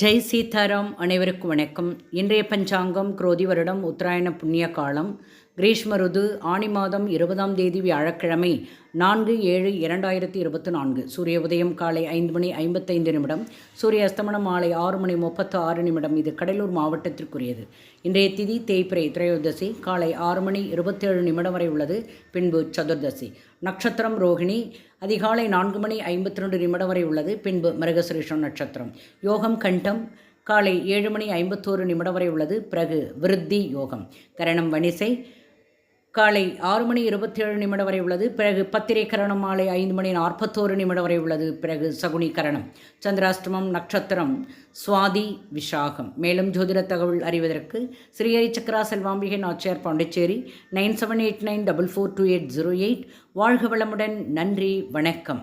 ஜெய் சீதாராம் அனைவருக்கும் வணக்கம். இன்றைய பஞ்சாங்கம் குரோதி வருடம் உத்தராயண புண்ணிய காலம் கிரீஷ்ம ருது ஆணி மாதம் இருபதாம் தேதி வியாழக்கிழமை நான்கு ஏழு இரண்டாயிரத்தி இருபத்தி நான்கு. சூரிய உதயம் காலை ஐந்து மணி ஐம்பத்தைந்து நிமிடம் சூரிய அஸ்தமனம் மாலை ஆறு மணி முப்பத்து ஆறு நிமிடம். இது கடலூர் மாவட்டத்திற்குரியது. இன்றைய திதி தேய்பிரை திரையோதசி காலை ஆறு மணி இருபத்தேழு நிமிடம் வரை உள்ளது. பின்பு சதுர்தசி. நட்சத்திரம் ரோகிணி அதிகாலை நான்கு மணி ஐம்பத்தி ரெண்டு நிமிடம் வரை உள்ளது. பின்பு மிருகசிரீஷம் நட்சத்திரம். யோகம் கண்டம் காலை ஏழு மணி ஐம்பத்தோரு நிமிடம் வரை உள்ளது. பிறகு விருத்தி யோகம். கரணம் வணிசை காலை ஆறு மணி இருபத்தேழு நிமிடம் வரை உள்ளது. பிறகு பத்திரை கரணம் மாலை ஐந்து மணி நாற்பத்தோரு நிமிடம் வரை உள்ளது. பிறகு சகுனி கரணம் சந்திராஷ்டமம் நட்சத்திரம் சுவாதி விஷாகம் மேலும் ஜோதிட தகவல் அறிவதற்கு Srihari Chakkara Selvambigai Nachiyar Pondicherry nine seven eight nine double four two eight zero eight. வாழ்க வளமுடன். நன்றி வணக்கம்.